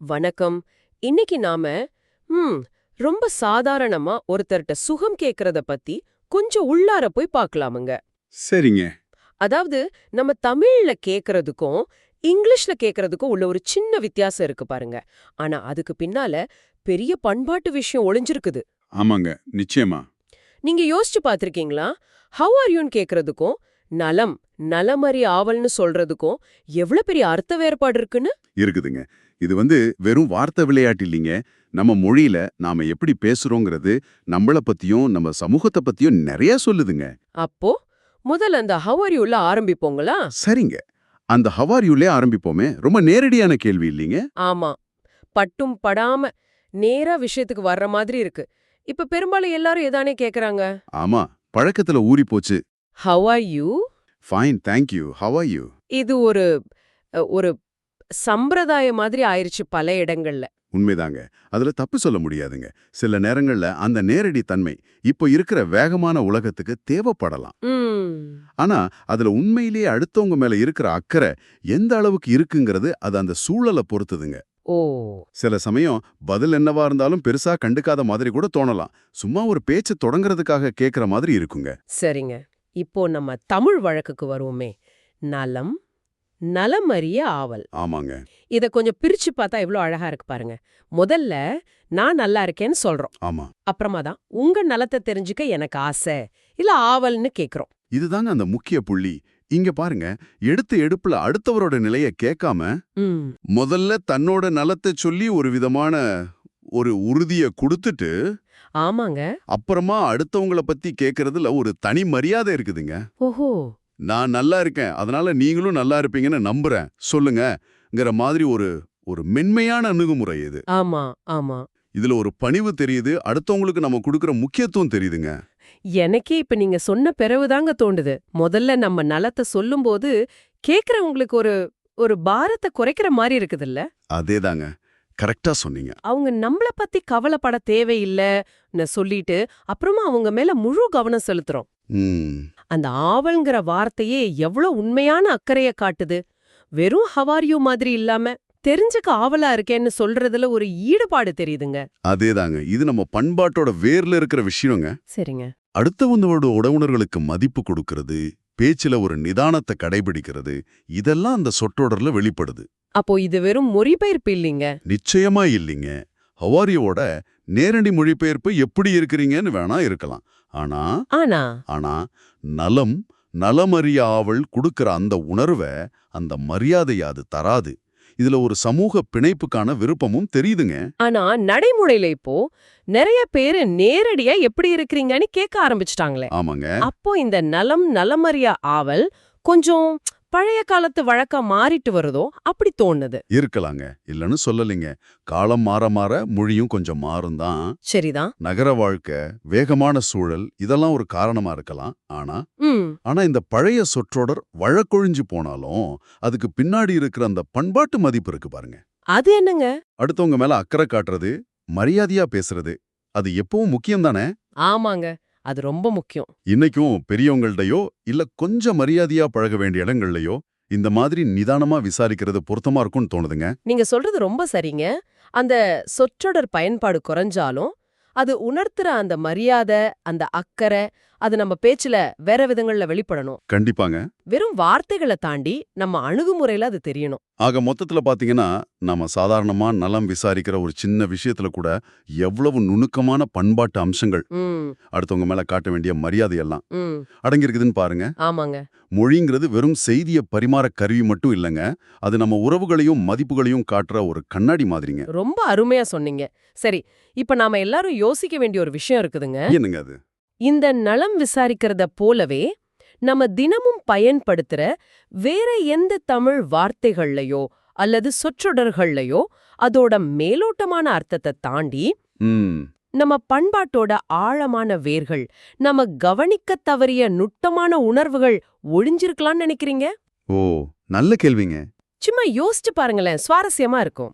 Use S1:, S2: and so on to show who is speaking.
S1: வணக்கம். இன்னைக்கு நாம ம் ரொம்ப சாதாரணமா ஒருத்தர்ட்ட சுகம் கேக்குறத பத்தி கொஞ்சம் உள்ளார போய் பார்க்கலாமுங்க
S2: சரிங்க.
S1: அதாவது நம்ம தமிழ்ல கேக்குறதுக்கும் இங்கிலீஷ்ல கேக்குறதுக்கும் உள்ள ஒரு சின்ன வித்தியாசம் இருக்கு பாருங்க. ஆனா அதுக்கு பின்னால பெரிய பண்பாட்டு விஷயம் ஒளிஞ்சிருக்குது.
S2: ஆமாங்க நிச்சயமா.
S1: நீங்க யோசிச்சு பார்த்திருக்கீங்களா ஹவ் ஆர் யூன்னு கேக்குறதுக்கும் நலம். நலமறி ஆவல்னு சொல்றதுக்கும் எவ்வளவு பெரிய அர்த்த வேறுபாடு இருக்குன்னு?
S2: இருக்குதுங்க. இது வந்து வெறும் வார்த்தை விளையாட்டு இல்லைங்க. நம்ம மொழியில நாம எப்படி பேசுறோங்கிறது நம்மள பத்தியும் நம்ம சமூகத்தை பத்தியும் நிறைய சொல்லுதுங்க.
S1: அப்போ முதல்ல அந்த ஹவ் ஆர் யூல ஆரம்பிப்போங்களா?
S2: சரிங்க. அந்த ஹவாரியுலே ஆரம்பிப்போமே. ரொம்ப நேரடியான கேள்வி இல்லைங்க?
S1: ஆமா. பட்டும் படாம நேரா விஷயத்துக்கு வர்ற மாதிரி இருக்கு. இப்ப பெரும்பாலும் எல்லாரும் எதானே கேக்குறாங்க?
S2: ஆமா. பழக்கத்துல ஊறி போச்சு.
S1: How are you
S2: fine thank you how are you
S1: இது ஒரு ஒரு சம்பிரதாய மாதிரி ஆயிருச்சு பல இடங்கள்ல.
S2: உண்மைதாங்க. அதுல தப்பு சொல்ல முடியாதுங்க. சில நேரங்கள்ல அந்த நேரடி தன்மை இப்போ இருக்கிற வேகமான உலகத்துக்கு தேவைப்படலாம். ஆனா அதுல உண்மையிலேயே அடுத்தவங்க மேல இருக்கிற அக்கறை எந்த அளவுக்கு இருக்குங்கிறது அது அந்த சூழலை பொறுத்துதுங்க.
S1: ஓ.
S2: சில சமயம் பதில் என்னவா இருந்தாலும் பெருசா கண்டுக்காத மாதிரி கூட தோணலாம். சும்மா ஒரு பேச்சு தொடங்குறதுக்காக கேக்குற மாதிரி இருக்குங்க.
S1: சரிங்க. இப்போ நம்ம தமிழ் வழக்குக்கு வருவோமே. நலம் நலமறிய ஆவல்.
S2: ஆமாங்க.
S1: இத கொஞ்சம் பிரிச்சு பார்த்தா எவ்வளவு அழகா இருக்கு பாருங்க. முதல்ல நான் நல்லா இருக்கேன்னு சொல்றோம்.
S2: ஆமா.
S1: அப்புறமா தான் உங்க நலத்தை தெரிஞ்சுக்க எனக்கு ஆசை இல்ல ஆவல்னு கேக்குறோம்.
S2: இதுதாங்க அந்த முக்கிய புள்ளி. இங்க பாருங்க எடுத்த எடுப்புல அடுத்தவரோட நிலைய கேட்காம முதல்ல தன்னோட நலத்தை சொல்லி ஒரு விதமான ஒரு உறுதிய கொடுத்துட்டு
S1: ஆமாங்க.
S2: அப்புறமா அடுத்தவங்கள பத்தி கேக்குறதுல ஒரு தனி மரியாதை இருக்குதுங்க.
S1: ஓஹோ.
S2: நான் நல்லா இருக்கேன். அதனால நீங்களும் நல்லா இருப்பீங்கன்னு நம்புறேன். சொல்லுங்கங்கிற மாதிரி ஒரு ஒரு மென்மையான அணுகுமுறை இது.
S1: ஆமா ஆமா.
S2: இதுல ஒரு பணிவு தெரியுது. அடுத்தவங்களுக்கு நம்ம கொடுக்கிற முக்கியத்துவம் தெரியுதுங்க.
S1: எனக்கே இப்ப நீங்க சொன்ன பிறகுதாங்க தோண்டுது முதல்ல நம்ம நலத்தை சொல்லும்போது கேக்குறவங்களுக்கு ஒரு ஒரு பாரத்தை குறைக்கிற மாதிரி இருக்குதுல்ல?
S2: அதேதாங்க. கரெக்டா சொன்னீங்க.
S1: அவங்க நம்மள பத்தி கவலைப்பட தேவையில்லைன்னு சொல்லிட்டு அப்புறமா அவங்க மேல முழு கவனம் செலுத்துறோம். அந்த ஆவல்ங்கிற வார்த்தையே எவ்வளவு உண்மையான அக்கறைய காட்டுது. வெறும் ஹவாரியோ மாதிரி இல்லாம தெரிஞ்சுக்க ஆவலா இருக்கேன்னு சொல்றதுல ஒரு ஈடுபாடு தெரியுதுங்க.
S2: அதேதாங்க. இது நம்ம பண்பாட்டோட வேர்ல இருக்கிற விஷயங்க.
S1: சரிங்க.
S2: அடுத்தவங்களோட உறவுணர்களுக்கு மதிப்பு கொடுக்கறது பேச்சுல ஒரு நிதானத்தை கடைபிடிக்கிறது இதெல்லாம் அந்த சொற்றொடர்ல வெளிப்படுது.
S1: அப்போ இது வெறும் மொழிபெயர்ப்பு இல்லைங்க?
S2: நிச்சயமா இல்லைங்க. ஹவாரியோட நேரடி மொழிபெயர்ப்பு எப்படி இருக்கிறீங்கன்னு வேணா இருக்கலாம். ஆனா
S1: ஆனா?
S2: ஆனா நலம் நலமறிய ஆவல் கொடுக்கிற அந்த உணர்வை அந்த மரியாதையை அது தராது. இதுல ஒரு சமூக பிணைப்புக்கான விருப்பமும் தெரியுதுங்க.
S1: ஆனா நடைமுறையில இப்போ நிறைய பேரு நேரடியா எப்படி இருக்கிறீங்கன்னு கேட்க ஆரம்பிச்சிட்டாங்களே.
S2: ஆமாங்க.
S1: அப்போ இந்த நலம் நலமறியா ஆவல் கொஞ்சம் பழைய காலத்து வழக்கா மாறிட்டு வருதோ அப்படி தோணுது.
S2: இருக்கலாங்க. இல்லைன்னு சொல்லலைங்க. காலம் மாற மாற மொழியும் கொஞ்சம் மாறும் தான்
S1: சரிதான்
S2: நகர வாழ்க்கை வேகமான சூழல் இதெல்லாம் ஒரு காரணமா இருக்கலாம். ஆனா ஆனா இந்த பழைய சொற்றொடர் வழக்கொழிஞ்சு போனாலும் அதுக்கு பின்னாடி இருக்கிற அந்த பண்பாட்டு மதிப்பு இருக்கு பாருங்க.
S1: அது என்னங்க?
S2: அடுத்தவங்க மேல அக்கறை காட்டுறது மரியாதையா பேசுறது அது எப்பவும் முக்கியம் தானே
S1: ஆமாங்க. அது ரொம்ப முக்கியம்.
S2: இன்னைக்கும் பெரியவங்கள்டயோ இல்ல கொஞ்சம் மரியாதையா பழக வேண்டிய இடங்கள்லயோ இந்த மாதிரி நிதானமா விசாரிக்கிறது பொருத்தமா இருக்கும்னு தோணுதுங்க.
S1: நீங்க சொல்றது ரொம்ப சரிங்க. அந்த சொற்றொடர் பயன்பாடு குறைஞ்சாலும் அது உணர்த்துற அந்த மரியாதை அந்த அக்கறை அது நம்ம பேச்சுல வேற விதங்கள்ல வெளிப்படணும்.
S2: கண்டிப்பாங்க.
S1: வெறும் வார்த்தைகளை தாண்டி நம்ம அணுகுமுறையில அது தெரியணும்.
S2: ஆக மொத்தத்துல பாத்தீங்கன்னா நம்ம சாதாரணமா நலம் விசாரிக்கிற ஒரு சின்ன விஷயத்துல கூட எவ்வளவு நுணுக்கமான பண்பாட்டு அம்சங்கள். அடுத்தவங்க மேல காட்ட வேண்டிய மரியாதை எல்லாம் அடங்கியிருக்குதுன்னு பாருங்க.
S1: ஆமாங்க.
S2: மொழிங்கிறது வெறும் செய்திய பரிமாற கருவி மட்டும் இல்லைங்க. அது நம்ம உறவுகளையும் மதிப்புகளையும் காட்டுற ஒரு கண்ணாடி மாதிரிங்க.
S1: ரொம்ப அருமையா சொன்னீங்க. சரி இப்ப நாம எல்லாரும் யோசிக்க வேண்டிய ஒரு விஷயம் இருக்குதுங்க.
S2: என்னங்க அது?
S1: இந்த நலம் விசாரிக்கிறத போலவே நம்ம தினமும் பயன்படுத்துற வேற எந்த தமிழ் வார்த்தைகள்லயோ அல்லது சொற்றொடர்கள்லயோ அதோட மேலோட்டமான அர்த்தத்தை தாண்டி நம்ம பண்பாட்டோட ஆழமான வேர்கள் நம்ம கவனிக்கத் தவறிய நுட்பமான உணர்வுகள் ஒளிஞ்சிருக்கலாம்னு நினைக்கிறீங்க?
S2: ஓ நல்ல கேள்விங்க.
S1: சும்மா யோசிச்சு பாருங்களேன் சுவாரஸ்யமா இருக்கும்.